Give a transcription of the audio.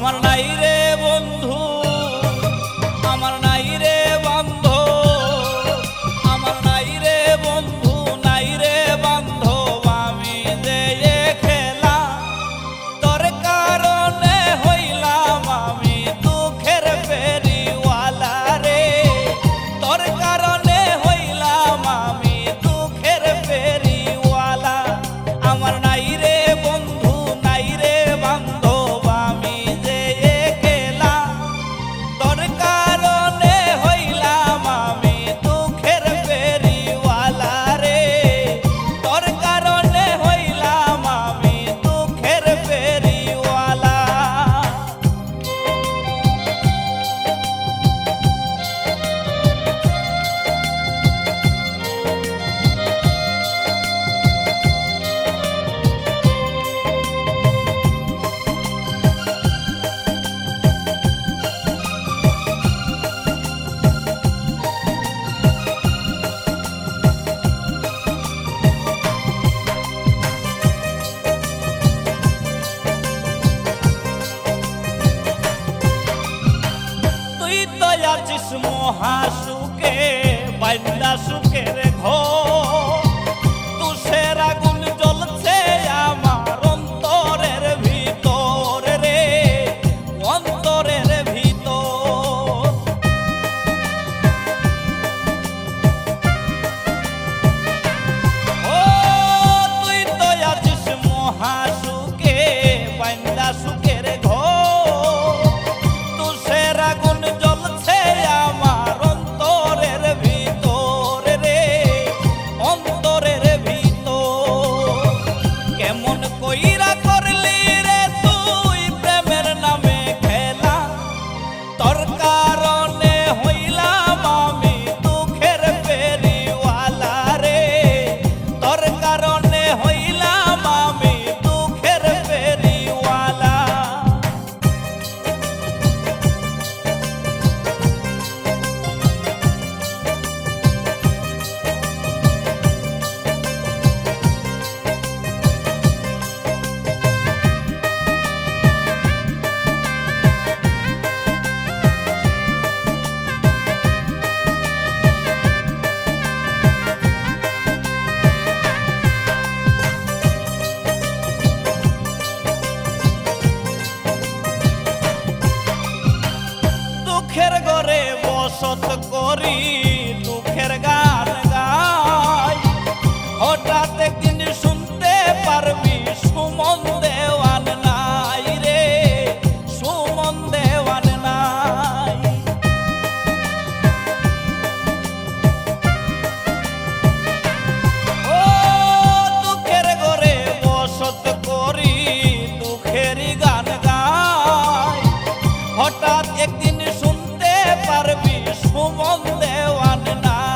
আমার নাই মহাসুখে বাইন্দা সুখের করে বসত করি দুঃখের গান গাই। হঠাৎ একদিন শুনতে পারবি সুমন দেওয়ান নাই রে, সুমন দেওয়ান নাই। ও দুঃখের ঘরে বসত করি দুঃখেরই গান গাই। হঠাৎ একদিন শুন পারবি সুমন দেওয়ান না।